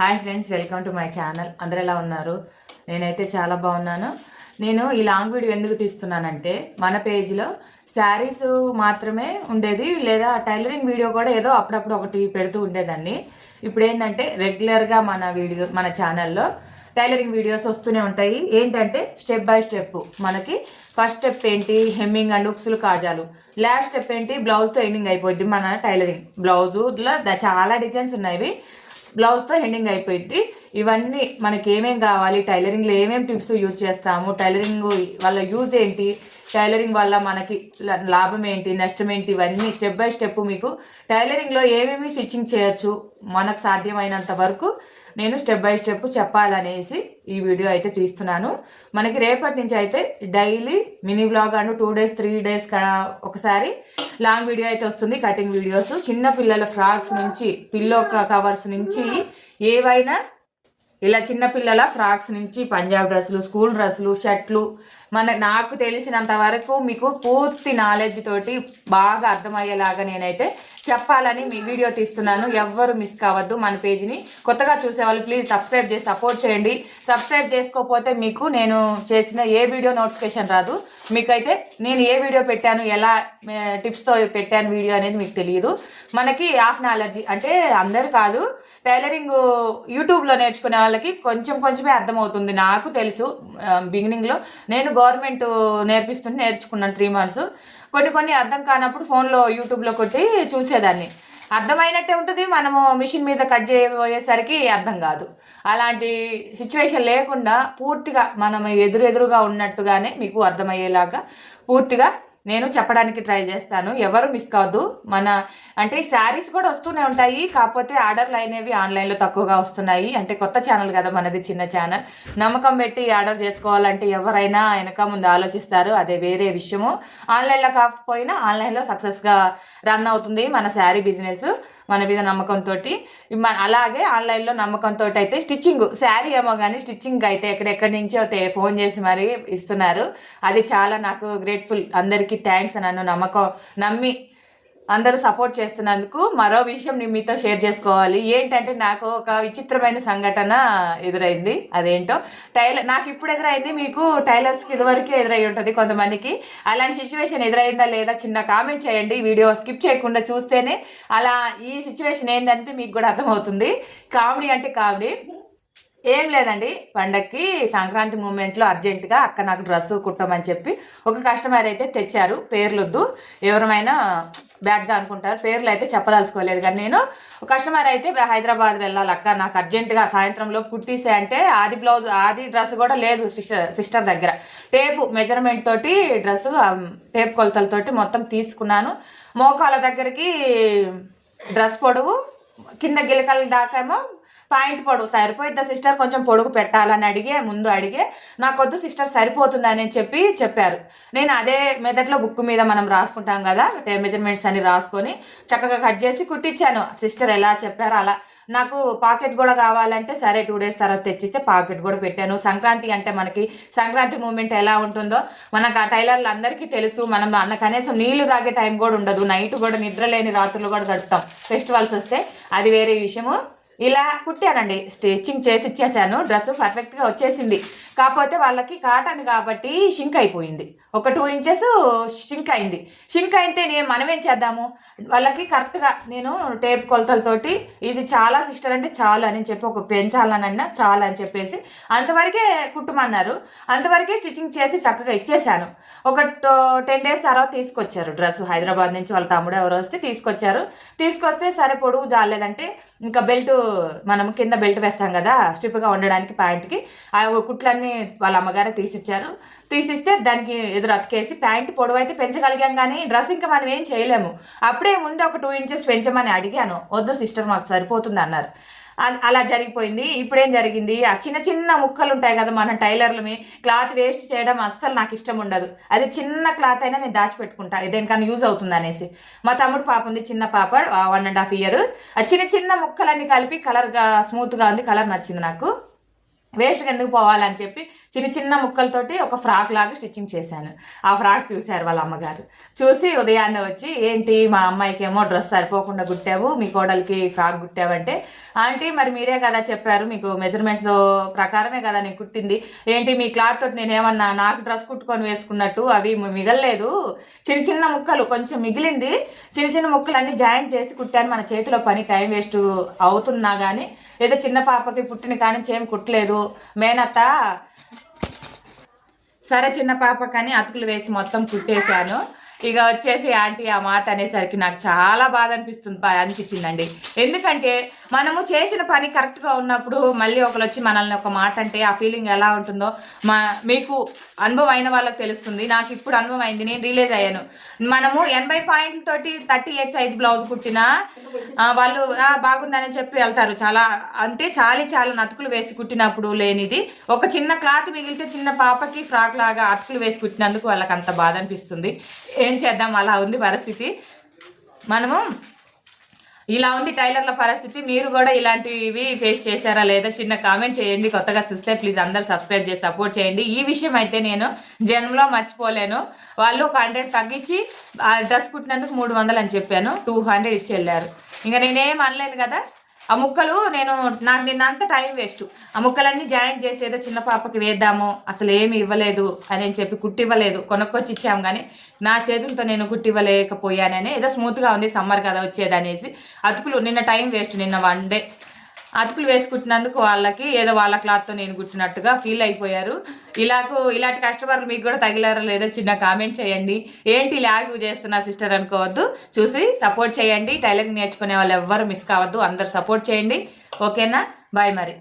Hi friends welcome to my channel అందరు ఎలా ఉన్నారు? నేనైతే చాలా బాగున్నాను. నేను ఈ లాంగ్ వీడియో ఎందుకు తీస్తున్నానంటే మన పేజ్లో శారీస్ మాత్రమే ఉండేది లేదా టైలరింగ్ వీడియో కూడా ఏదో అప్పుడప్పుడు ఒకటి పెడుతూ ఉండేదాన్ని. ఇప్పుడు ఏంటంటే రెగ్యులర్గా మన వీడియో మన ఛానల్లో టైలరింగ్ వీడియోస్ వస్తూనే ఉంటాయి. ఏంటంటే స్టెప్ బై స్టెప్ మనకి ఫస్ట్ స్టెప్ ఏంటి? హెమ్మింగ్ అండ్ ఉక్సులు కాజాలు. లాస్ట్ స్టెప్ ఏంటి? బ్లౌజ్తో ఎండింగ్ అయిపోద్ది మన టైలరింగ్ బ్లౌజులో చాలా డిజైన్స్ ఉన్నాయి. బ్లౌజ్తో హెండింగ్ అయిపోయింది. ఇవన్నీ మనకి ఏమేం కావాలి టైలరింగ్లో ఏమేం టిప్స్ యూజ్ చేస్తాము టైలరింగ్ వల్ల యూజ్ ఏంటి టైలరింగ్ వల్ల మనకి లాభం ఏంటి నష్టం ఏంటి ఇవన్నీ స్టెప్ బై స్టెప్ మీకు టైలరింగ్లో ఏమేమి స్టిచ్చింగ్ చేయొచ్చు మనకు సాధ్యమైనంత వరకు నేను స్టెప్ బై స్టెప్ చెప్పాలనేసి ఈ వీడియో అయితే తీస్తున్నాను. మనకి రేపటి నుంచి అయితే daily mini vlog and two days three days ఒకసారి లాంగ్ వీడియో అయితే వస్తుంది కటింగ్ వీడియోస్ చిన్న పిల్లల ఫ్రాక్స్ నుంచి పిల్లో కవర్స్ నుంచి ఏవైనా ఇలా చిన్నపిల్లల ఫ్రాక్స్ నుంచి పంజాబ్ డ్రెస్సులు స్కూల్ డ్రెస్సులు షర్ట్లు మన నాకు తెలిసినంత వరకు మీకు పూర్తి నాలెడ్జ్ తోటి బాగా అర్థమయ్యేలాగా నేనైతే చెప్పాలని మీ వీడియో తీస్తున్నాను. ఎవ్వరు మిస్ కావద్దు మన పేజీని కొత్తగా చూసేవాళ్ళు ప్లీజ్ సబ్స్క్రైబ్ చేసి సపోర్ట్ చేయండి. సబ్స్క్రైబ్ చేసుకోకపోతే మీకు నేను చేసిన ఏ వీడియో నోటిఫికేషన్ రాదు. మీకైతే నేను ఏ వీడియో పెట్టాను ఎలా టిప్స్తో పెట్టాను వీడియో అనేది మీకు తెలియదు. మనకి హాఫ్ నాలెడ్జ్ అంటే అందరు కాదు. టైలరింగ్ యూట్యూబ్లో నేర్చుకునే వాళ్ళకి కొంచెం కొంచెమే అర్థమవుతుంది. నాకు తెలుసు బిగినింగ్లో నేను గవర్నమెంట్ నేర్పిస్తుంటే నేర్చుకున్నాను త్రీ మంత్స్ కొన్ని కొన్ని అర్థం కానప్పుడు ఫోన్లో యూట్యూబ్లో కొట్టి చూసేదాన్ని. అర్థమైనట్టే ఉంటుంది మనము మిషన్ మీద కట్ చేయబోయేసరికి అర్థం కాదు. అలాంటి సిచ్యువేషన్ లేకుండా పూర్తిగా మనం ఎదురెదురుగా ఉన్నట్టుగానే మీకు అర్థమయ్యేలాగా పూర్తిగా నేను చెప్పడానికి ట్రై చేస్తాను. ఎవరు మిస్ కావద్దు మన అంటే శారీస్ కూడా వస్తూనే ఉంటాయి. కాకపోతే ఆర్డర్లు అయినవి ఆన్లైన్లో తక్కువగా వస్తున్నాయి. అంటే కొత్త ఛానల్ కదా మనది చిన్న ఛానల్ నమ్మకం పెట్టి ఆర్డర్ చేసుకోవాలంటే ఎవరైనా వెనక ముందు ఆలోచిస్తారు. అదే వేరే విషయము. ఆన్లైన్లో కాకపోయినా ఆన్లైన్లో సక్సెస్గా రన్ అవుతుంది మన శారీ బిజినెస్ మన మీద నమ్మకంతో అలాగే ఆన్లైన్లో నమ్మకంతో అయితే స్టిచ్చింగ్ శారీ ఏమో కానీ స్టిచ్చింగ్ అయితే ఎక్కడెక్కడి నుంచో అయితే ఫోన్ చేసి మరీ ఇస్తున్నారు. అది చాలా నాకు గ్రేట్ఫుల్. అందరికీ థ్యాంక్స్ నన్ను నమ్మకం నమ్మి అందరూ సపోర్ట్ చేస్తున్నందుకు మరో విషయం నేను మీతో షేర్ చేసుకోవాలి. ఏంటంటే నాకు ఒక విచిత్రమైన సంఘటన ఎదురైంది. అదేంటో? టైలర్ నాకు ఇప్పుడు ఎదురైంది మీకు టైలర్స్కి ఇదివరకే ఎదురై ఉంటుంది కొంతమందికి. అలాంటి సిచ్యువేషన్ ఎదురైందా లేదా చిన్న కామెంట్ చేయండి. వీడియో స్కిప్ చేయకుండా చూస్తేనే అలా ఈ సిచ్యువేషన్ ఏంటంటే మీకు కూడా అర్థమవుతుంది. కామెడీ అంటే కామెడీ. ఏం లేదండి. పండక్కి సంక్రాంతి మూమెంట్లో అర్జెంటుగా అక్క నాకు డ్రెస్సు కుట్టమని చెప్పి ఒక కస్టమర్ అయితే తెచ్చారు. పేర్లొద్దు. ఎవరమైనా బ్యాడ్గా అనుకుంటారు. పేర్లు అయితే చెప్పదలుచుకోలేదు. కానీ నేను కస్టమర్ అయితే హైదరాబాద్ వెళ్ళాలి అక్క. నాకు అర్జెంటుగా సాయంత్రంలో కుట్టిసే అంటే ఆది బ్లౌజ్ ఆది డ్రెస్ కూడా లేదు సిస్టర్ సిస్టర్ దగ్గర. టేపు మెజర్మెంట్ తోటి డ్రెస్ టేప్ కొలతలతోటి మొత్తం తీసుకున్నాను. మోకాల దగ్గరికి డ్రెస్ పొడవు కింద గిలకల దాకేమో పాయింట్ పొడుగు సరిపోయిద్దా సిస్టర్? కొంచెం పొడుగు పెట్టాలని అడిగే ముందు అడిగే నాకొద్దు సిస్టర్ సరిపోతుందని చెప్పి చెప్పారు. నేను అదే మెథడ్లో బుక్ మీద మనం రాసుకుంటాం కదా మెజర్మెంట్స్ అన్ని రాసుకొని చక్కగా కట్ చేసి కుట్టించాను. సిస్టర్ ఎలా చెప్పారో అలా. నాకు పాకెట్ కూడా కావాలంటే సరే టూ డేస్ తర్వాత తెచ్చిస్తే పాకెట్ కూడా పెట్టాను. సంక్రాంతి అంటే మనకి సంక్రాంతి మూమెంట్ ఎలా ఉంటుందో మనకు ఆ టైలర్లు అందరికీ తెలుసు. మనం అన్న కనీసం నీళ్ళు తాగే టైం కూడా ఉండదు. నైట్ కూడా నిద్ర లేని రాత్రులు కూడా గడుపుతాం. ఫెస్టివల్స్ వస్తే అది వేరే విషయము. ఇలా కుట్టానండి. స్టిచ్చింగ్ చేసి ఇచ్చేసాను. డ్రెస్ పర్ఫెక్ట్గా వచ్చేసింది. కాకపోతే వాళ్ళకి కాటన్ కాబట్టి షింక్ అయిపోయింది. ఒక టూ ఇంచెస్ షింక్ అయింది. షింక్ అయితే నేను మనం ఏం చేద్దాము? వాళ్ళకి కరెక్ట్గా నేను టేప్ కొలతలతోటి ఇది చాలా సిస్టర్ అంటే చాలు అని చెప్పి ఒక పెంచాలనన్నా చాలు అని చెప్పేసి అంతవరకే కుట్టమన్నారు. అంతవరకే స్టిచ్చింగ్ చేసి చక్కగా ఇచ్చేసాను. ఒక టెన్ డేస్ తర్వాత తీసుకొచ్చారు డ్రెస్. హైదరాబాద్ నుంచి వాళ్ళ తమ్ముడు ఎవరో వస్తే తీసుకొచ్చారు. తీసుకొస్తే సరే పొడుగు జాలేదంటే ఇంకా బెల్ట్ మనం కింద బెల్ట్ వేస్తాం కదా స్ట్రిప్గా ఉండడానికి ప్యాంట్కి. ఆ కుట్లన్నీ వాళ్ళ అమ్మగారే తీసిచ్చారు. తీసిస్తే దానికి ఎదురు అతికేసి ప్యాంట్ పొడవు అయితే పెంచగలిగాం కానీ డ్రెస్ ఇంకా మనం ఏం చేయలేము. అప్పుడే ముందు ఒక టూ ఇంచెస్ పెంచమని అడిగాను. వద్దు సిస్టర్ మాకు సరిపోతుంది అన్నారు. అలా జరిగిపోయింది. ఇప్పుడేం జరిగింది? ఆ చిన్న చిన్న ముక్కలు ఉంటాయి కదా మన టైలర్లమి క్లాత్ వేస్ట్ చేయడం అస్సలు నాకు ఇష్టం ఉండదు. అది చిన్న క్లాత్ అయినా నేను దాచిపెట్టుకుంటా. దేనికన్నా యూజ్ అవుతుంది అనేసి మా తమ్ముడు పాప ఉంది చిన్న పాప వన్ అండ్ హాఫ్ ఇయర్. ఆ చిన్న చిన్న ముక్కలన్నీ కలిపి కలర్గా స్మూత్గా ఉంది కలర్ నచ్చింది నాకు. వేస్ట్గా ఎందుకు పోవాలని చెప్పి చిన్న చిన్న ముక్కలతోటి ఒక ఫ్రాక్ లాగా స్టిచ్చింగ్ చేశాను. ఆ ఫ్రాక్ చూశారు వాళ్ళ అమ్మగారు. చూసి ఉదయాన్నే వచ్చి ఏంటి మా అమ్మాయికి ఏమో డ్రెస్ సరిపోకుండా కుట్టావు మీ కోడలికి ఫ్రాక్ కుట్టావంటే ఆంటీ మరి మీరే కదా చెప్పారు మీకు మెజర్మెంట్స్ ప్రకారమే కదా నేను కుట్టింది. ఏంటి మీ క్లాత్ తోటి నేను ఏమన్నా నాకు డ్రెస్ కుట్టుకొని వేసుకున్నట్టు అవి మిగలలేదు. చిన్న చిన్న ముక్కలు కొంచెం మిగిలింది. చిన్న చిన్న ముక్కలు అన్ని జాయింట్ చేసి కుట్టాను. మన చేతిలో పని టైం వేస్ట్ అవుతున్నా కానీ లేదా చిన్న పాపకి పుట్టిన కానీ చేయం కుట్టలేదు. మేనత్త సరే చిన్న పాప కానీ అతుకులు వేసి మొత్తం కుట్టేశాను ఇక వచ్చేసి ఆంటీ ఆ మాట అనేసరికి నాకు చాలా బాధ అనిపిస్తుంది బా- అనిపించిందండి. ఎందుకంటే మనము చేసిన పని కరెక్ట్గా ఉన్నప్పుడు మళ్ళీ ఒకరు వచ్చి మనల్ని ఒక మాట అంటే ఆ ఫీలింగ్ ఎలా ఉంటుందో మా మీకు అనుభవం అయిన వాళ్ళకి తెలుస్తుంది. నాకు ఇప్పుడు అనుభవం అయింది నేను రిలీజ్ అయ్యాను. మనము ఎనభై పాయింట్లతోటి థర్టీ ఎయిట్ సైజ్ బ్లౌజ్ కుట్టినా వాళ్ళు బాగుందని చెప్పి వెళ్తారు. చాలా అంటే చాలి చాలా అతుకులు వేసి కుట్టినప్పుడు లేనిది ఒక చిన్న క్లాత్ మిగిలితే చిన్న పాపకి ఫ్రాక్ లాగా అతుకులు వేసి కుట్టినందుకు వాళ్ళకి అంత బాధ అనిపిస్తుంది. ఏం చేద్దాం అలా ఉంది పరిస్థితి. మనము ఇలా ఉంది టైలర్ల పరిస్థితి మీరు కూడా ఇలాంటివి ఫేస్ చేశారా లేదా చిన్న కామెంట్ చేయండి కొత్తగా చూస్తే ప్లీజ్ అందరు సబ్స్క్రైబ్ చేసి సపోర్ట్ చేయండి. ఈ విషయం అయితే నేను జన్మలో మర్చిపోలేను. వాళ్ళు ఒక హండ్రెడ్ తగ్గించి డ్రెస్ కుట్టినందుకు మూడు వందలు అని చెప్పాను టూ హండ్రెడ్ ఇచ్చి వెళ్ళారు. ఇంకా నేనేం అనలేదు కదా ఆ ముక్కలు నేను నాకు నిన్న అంత టైం వేస్ట్ ఆ ముక్కలన్నీ జాయింట్ చేసి ఏదో చిన్న పాపకి వేద్దాము అసలు ఏమి ఇవ్వలేదు అని చెప్పి కుట్టివ్వలేదు. కొనుక్కొచ్చి ఇచ్చాము కానీ నా చేతులతో నేను కుట్టివ్వలేకపోయానని ఏదో స్మూత్గా ఉంది సమ్మర్ కదా వచ్చేది అనేసి అతుకులు నిన్న టైం వేస్ట్ నిన్న వన్ డే అతుకులు వేసుకుంటున్నందుకు వాళ్ళకి ఏదో వాళ్ళ క్లాత్తో నేను కుట్టినట్టుగా ఫీల్ అయిపోయారు. ఇలాకు ఇలాంటి కస్టమర్లు మీకు కూడా తగిలారో లేదో చిన్న కామెంట్ చేయండి. ఏంటి ల్యాగ్ చేస్తున్నా సిస్టర్ అనుకోవద్దు. చూసి సపోర్ట్ చేయండి. టైలరింగ్ నేర్చుకునే వాళ్ళు ఎవ్వరు మిస్ కావద్దు. అందరు సపోర్ట్ చేయండి. ఓకేనా? బాయ్ మరి.